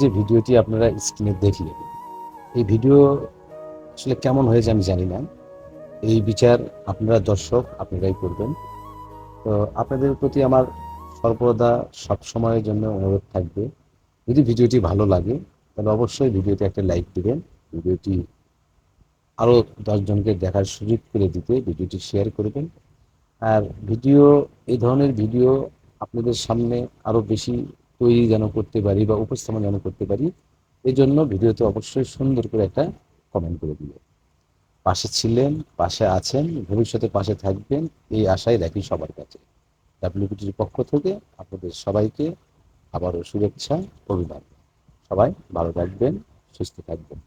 যে ভিডিওটি আপনারা স্ক্রিনে দেখলেন, এই ভিডিও আসলে কেমন হয়েছে আমি জানি না। এই বিচার আপনারা দর্শক, আপনারাই করবেন। তো আপনাদের প্রতি আমার সর্বদা সব সময়ের জন্য অনুরোধ থাকবে, যদি ভিডিওটি ভালো লাগে, তাহলে অবশ্যই ভিডিওতে একটা লাইক দিবেন, ভিডিওটি আরও দশজনকে দেখার সুযোগ করে দিতে ভিডিওটি শেয়ার করবেন। আর ভিডিও, এই ধরনের ভিডিও আপনাদের সামনে আরও বেশি তৈরি যেন করতে পারি বা উপস্থাপন যেন করতে পারি এই জন্য ভিডিওতে অবশ্যই সুন্দর করে একটা কমেন্ট করে দিবেন পাশে ছিলেন, পাশে আছেন, ভবিষ্যতে পাশে থাকবেন, এই আশাই রাখি সবার কাছে। ডাব্লিউপিটির পক্ষ থেকে আপনাদের সবাইকে আবারও শুভেচ্ছা, অভিনন্দন। সবাই ভালো থাকবেন, সুস্থ থাকবেন।